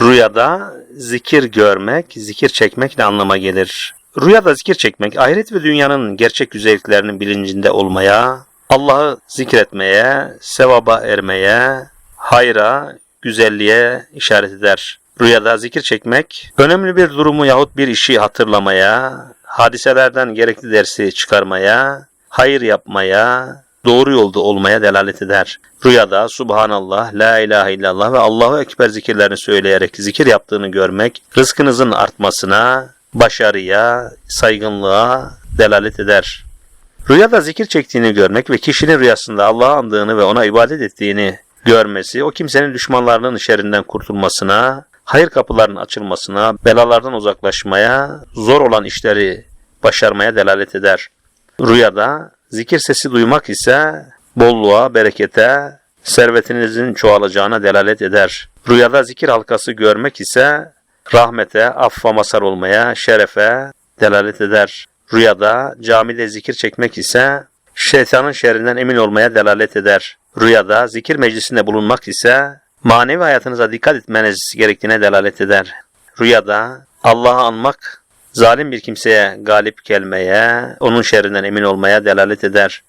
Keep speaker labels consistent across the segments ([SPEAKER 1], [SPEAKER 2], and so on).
[SPEAKER 1] Rüyada zikir görmek, zikir çekmek ne anlama gelir? Rüyada zikir çekmek, ahiret ve dünyanın gerçek güzelliklerinin bilincinde olmaya, Allah'ı zikretmeye, sevaba ermeye, hayra, güzelliğe işaret eder. Rüyada zikir çekmek, önemli bir durumu yahut bir işi hatırlamaya, hadiselerden gerekli dersi çıkarmaya, hayır yapmaya, doğru yolda olmaya delalet eder. Rüyada Subhanallah, La ilahe illallah ve Allahu Ekber zikirlerini söyleyerek zikir yaptığını görmek, rızkınızın artmasına, başarıya, saygınlığa delalet eder. Rüyada zikir çektiğini görmek ve kişinin rüyasında Allah'ı andığını ve ona ibadet ettiğini görmesi, o kimsenin düşmanlarının şerrinden kurtulmasına, hayır kapılarının açılmasına, belalardan uzaklaşmaya, zor olan işleri başarmaya delalet eder. Rüyada zikir sesi duymak ise bolluğa, berekete, servetinizin çoğalacağına delalet eder. Rüyada zikir halkası görmek ise rahmete, affa mazhar olmaya, şerefe delalet eder. Rüyada camide zikir çekmek ise şeytanın şerrinden emin olmaya delalet eder. Rüyada zikir meclisinde bulunmak ise manevi hayatınıza dikkat etmeniz gerektiğine delalet eder. Rüyada Allah'ı anmak zalim bir kimseye galip gelmeye, onun şerrinden emin olmaya delalet eder.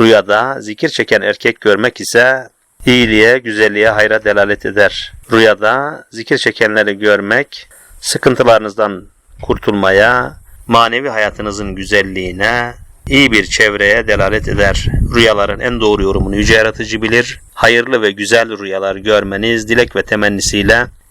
[SPEAKER 1] Rüyada zikir çeken erkek görmek ise iyiliğe, güzelliğe, hayra delalet eder. Rüyada zikir çekenleri görmek sıkıntılarınızdan kurtulmaya, manevi hayatınızın güzelliğine, iyi bir çevreye delalet eder. Rüyaların en doğru yorumunu yüce yaratıcı bilir. Hayırlı ve güzel rüyalar görmeniz dilek ve temennisiyle